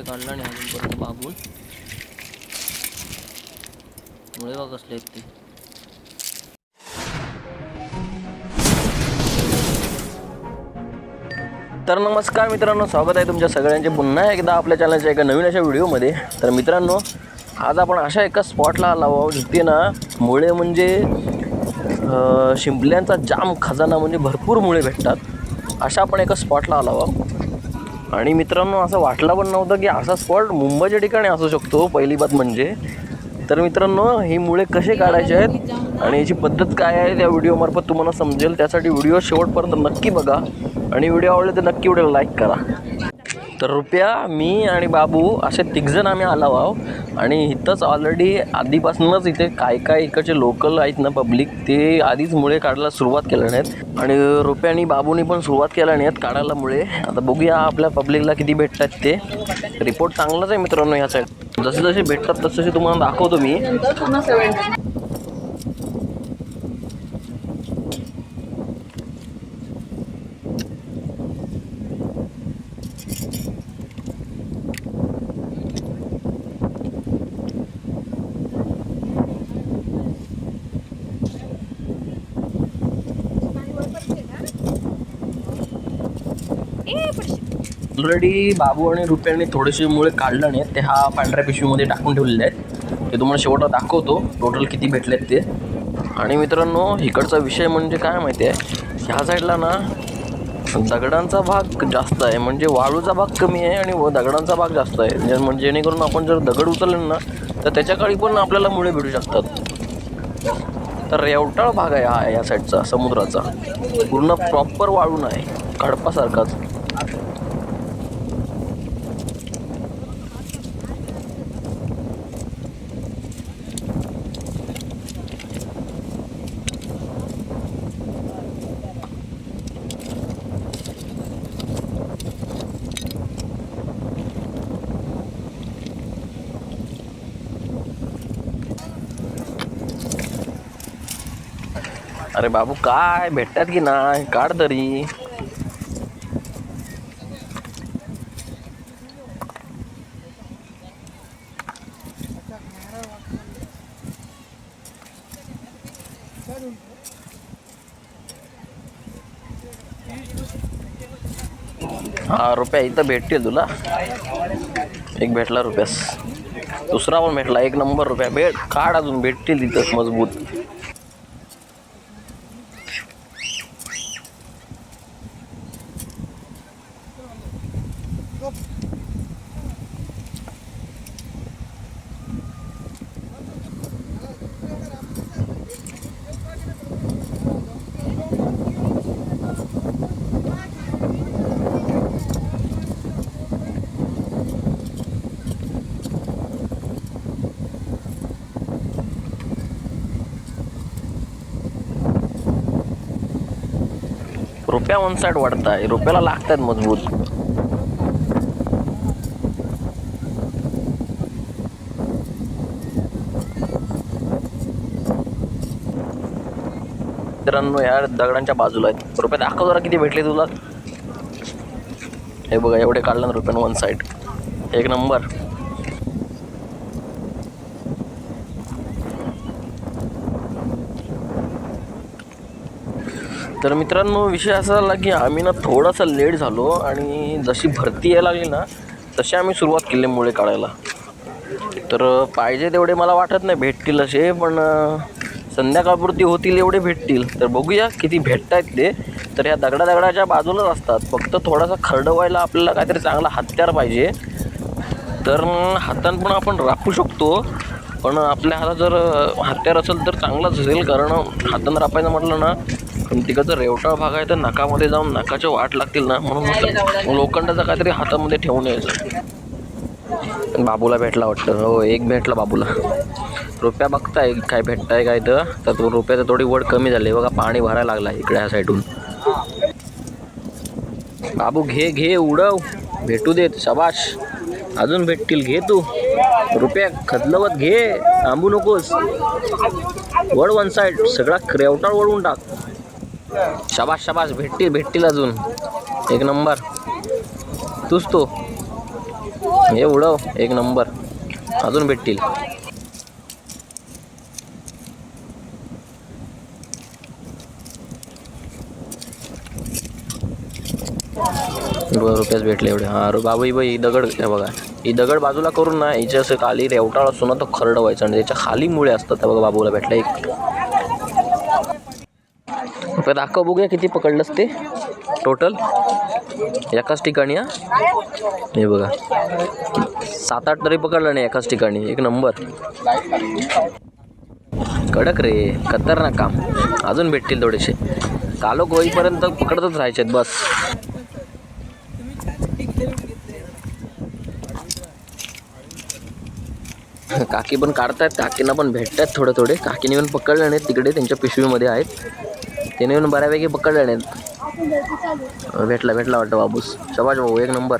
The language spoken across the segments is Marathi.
मुळे काढला नाही अजूनपर्यंत बाबून मुळे बघ कसले आहेत ते. तर नमस्कार मित्रांनो स्वागत आहे तुमच्या सगळ्यांचे. पुन्हा एकदा आपल्या चॅनलच्या एका नवीन अशा व्हिडिओमध्ये. तर मित्रांनो आज आपण अशा एका स्पॉटला आलो आहोत जिथे ना मुळे म्हणजे शिंपल्यांचा जाम खजाना म्हणजे भरपूर मुळे भेटतात. अशा आपण एका स्पॉटला आलो आहोत. आणि मित्रांनो असं वाटलं पण नव्हतं की असा स्पॉट मुंबईच्या ठिकाणी असू शकतो पहिली बात म्हणजे. तर मित्रांनो ही मुळे कसे काढायचे आहेत आणि याची पद्धत काय आहे त्या व्हिडिओमार्फत तुम्हाला समजेल. त्यासाठी व्हिडिओ शेवटपर्यंत नक्की बघा. आणि व्हिडिओ आवडले तर नक्की व्हिडिओ लाईक करा. तर रुपया मी आणि बाबू असे तिघजण आम्ही आलो आहोत आणि इथंच ऑलरेडी आधीपासूनच इथे काय काय इकडचे लोकल आहेत ना पब्लिक ते आधीच मुळे काढायला सुरुवात केल्या नाहीत. आणि रुपया आणि बाबूनी पण सुरुवात केल्या नाहीत काढायला मुळे. आता बघूया आपल्या पब्लिकला किती भेटतात ते. रिपोर्ट चांगलाच आहे मित्रांनो ह्या साईड जसे जसे भेटतात तसे तसे तुम्हाला दाखवतो मी. ऑलरेडी बाबू आणि रुपयाने थोडेसे मुळे काढलं नाही. ते हा पांढऱ्या पिशवीमध्ये टाकून ठेवलेले आहेत. ते तुम्हाला शेवटला दाखवतो. टोटल किती भेटलेत ते. आणि मित्रांनो इकडचा विषय म्हणजे काय माहिती आहे? ह्या साईडला ना दगडांचा भाग जास्त आहे. म्हणजे वाळूचा भाग कमी आहे आणि व दगडांचा भाग जास्त आहे. म्हणजे जेणेकरून आपण जर दगड उचलले ना तर त्याच्या काळी पण आपल्याला मुळे भेटू शकतात. तर रेवटाळ भाग आहे हा या साईडचा समुद्राचा. पूर्ण प्रॉपर वाळू नाही. खडपासारखाच अरे बाबू काय भेटतात की नाही? काढ तरी. हा रुपया इथं भेटतील तुला. एक भेटला रुपयास. दुसरा पण भेटला एक नंबर रुपया. भेट काढ अजून भेटतील तिथं मजबूत. रुपया वन साईड आहे रुपयाला लागतात मजबूत. मित्रांनो या दगडांच्या बाजूला आहेत. रुपये दाखव जरा किती भेटले तुला. हे बघा एवढे काढलं ना रुपयानं वन साईड एक नंबर तर मित्रांनो विषय असा झाला की आम्ही ना थोडासा लेट झालो आणि जशी भरती यायला लागली ना तशी आम्ही सुरुवात केली मुळे काढायला. तर पाहिजे तेवढे मला वाटत नाही भेटतील असे पण संध्याकाळपुरती होतील एवढे भेटतील. तर बघूया किती भेटत आहेत ते. तर ह्या दगडा दगडाच्या बाजूलाच असतात. फक्त थोडासा खरडवायला आपल्याला काहीतरी चांगला हत्यार पाहिजे. तर हातान पण आपण राखू शकतो. पण आपल्या हातात जर हत्यार असेल तर चांगलाच असेल. कारण हातानं रापायचं म्हटलं ना पण तिकडचा रेवटाळ भाग आहे तर नाकामध्ये जाऊन नाकाच्या वाट लागतील ना म्हणून लोखंडाचा काहीतरी हातामध्ये ठेवून यायचं. बाबूला भेटला वाटतं. हो एक भेटला बाबूला. रुपया बघताय काय भेटताय काय तर. तर तो रुपयाचं थोडी वड कमी झाली. बघा पाणी भरायला लागला इकडे ह्या साईडून. बाबू घे घे उडव. भेटू देत शबाश. अजून भेटतील घे तू. रुपया खदलवत घे. थांबू नकोस. वड वन साईड. सगळा क्रेवटाळ वळून टाक. शबाश शबाश भेटतील भेटतील अजून. एक नंबर. तूच तो. हे उडव. एक नंबर. अजून भेटतील. दोन रुपयाच भेटले एवढे. हा अरे बाबा ही बाई दगड बघा. ही दगड बाजूला करून ना हिच्या असं खाली रेवटाळ असतो ना तो खरड व्हायचा आणि त्याच्याखाली मुळे असतात त्या बघा बाबूला भेटला एक. रुपये दाखव बघूया किती पकडलंस ते. टोटल एकाच ठिकाणी हा? हे बघा. सात आठ तरी पकडलं नाही एकाच ठिकाणी. एक नंबर. कडक रे. खतरनाक काम. अजून भेटतील थोडेसे. कालोख होईपर्यंत पकडतच राहायचे बस. काकी पण काढतायत. काकींना पण भेटतात थोडे थोडे काकीने पण पकडले नाहीत तिकडे त्यांच्या पिशवीमध्ये आहेत. त्याने येऊन बऱ्यापैकी पकडले नाहीत भेटला भेटला वाटतं बाबूस. शबाज भाऊ एक नंबर.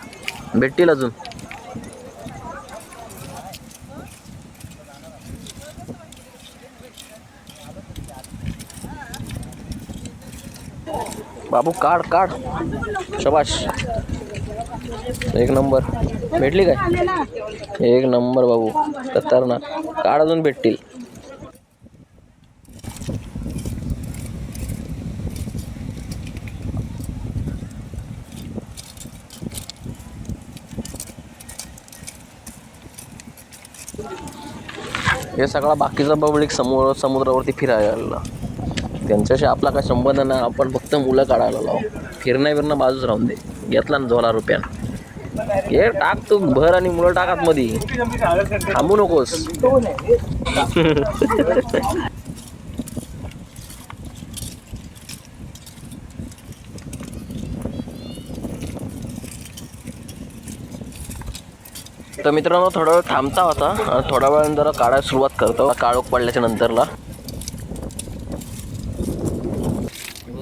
भेटतील अजून. बाबू काढ काढ. शबाश एक नंबर. भेटली काय? एक नंबर बाबू. खतरनाक. काढ अजून भेटतील. हे सगळा बाकीचा पब्लिक समोर समुद्रावरती फिरायला त्यांच्याशी आपला काय संबंध नाही आपण फक्त मुलं काढायला लावू. फिरणं फिरणं बाजूच राहून दे. घेतला ना झोला रुपयानं हे टाक तू भर आणि मुलं टाकात मध्ये थांबू नकोस. तर मित्रांनो थोडा वेळ थांबता होता आणि थोड्या जरा काढायला सुरुवात करतो. काळोख पडल्याच्या नंतरला.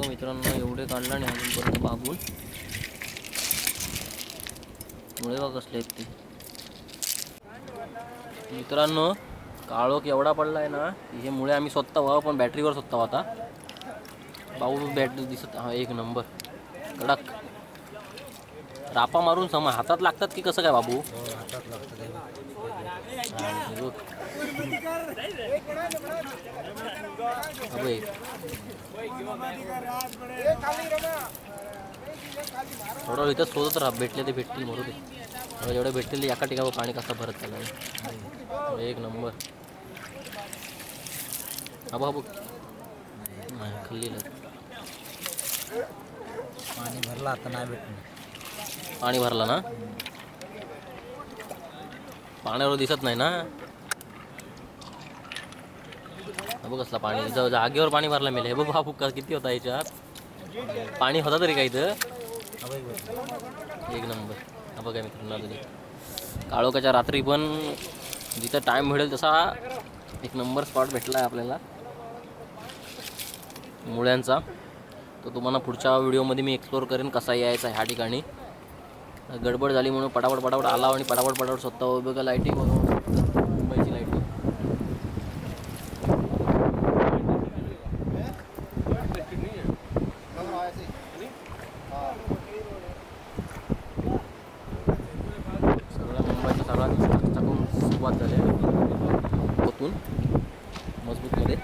मित्रांनो एवढे काढला नाही अजूनपर्यंत बाबून मुळे बघ कसले आहेत ते. मित्रांनो काळोख एवढा पडला आहे ना हे मुळे आम्ही स्वतः व्हावं पण बॅटरीवर स्वतः होता. पाऊस बॅटरी दिसत हा एक नंबर कडक. रापा मारून समा हातात लागतात की कसं काय बाबू? एक. थोडं इथं शोधत राहा भेटले ते भेटतील म्हणून. एवढं जेवढे भेटतील ते एका ठिकाणी पाणी कसं भरत त्याला एक नंबर. हा बघ नाही पाणी भरलं आता नाही भेटणार. पाणी भरलं ना? पाण्यावर दिसत नाही ना? बघ कसला पाणी. जा- जागेवर पाणी भरलं मिळेल हे बघ बाबू का किती होता याच्यात. पाणी होता तरी काही इथं. एक नंबर. हा बघा मित्रांनो अजून काळोखाच्या रात्री पण जिथं टाईम मिळेल तसा एक नंबर स्पॉट भेटला आहे आपल्याला. मुळ्यांचा. तो तुम्हाला पुढच्या व्हिडिओमध्ये मी एक्सप्लोर करेन कसा यायचा ह्या ठिकाणी. गडबड झाली म्हणून पटापट पटापट आला आणि पटापट पटापट स्वतः उभं का लाईटिंग मुंबईची लाईटिंग सगळ्या मुंबईच्या सगळ्या चकाचकावून सुरुवात झाली आहे. ओतून मजबूतमध्ये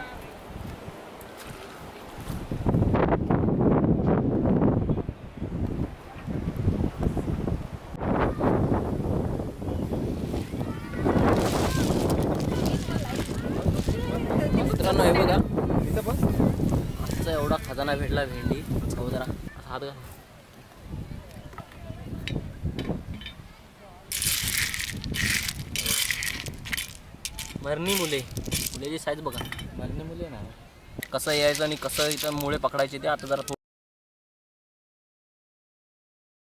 मित्रांनो हे बघा आजचा खजाना भेटला भेंडी. हो जरा. हात घाल. मरणी मुले. मुलेची साईज बघा. मरणे मुली ना. कसं यायचं आणि कसं इथं मुळे पकडायचे ते आता जरा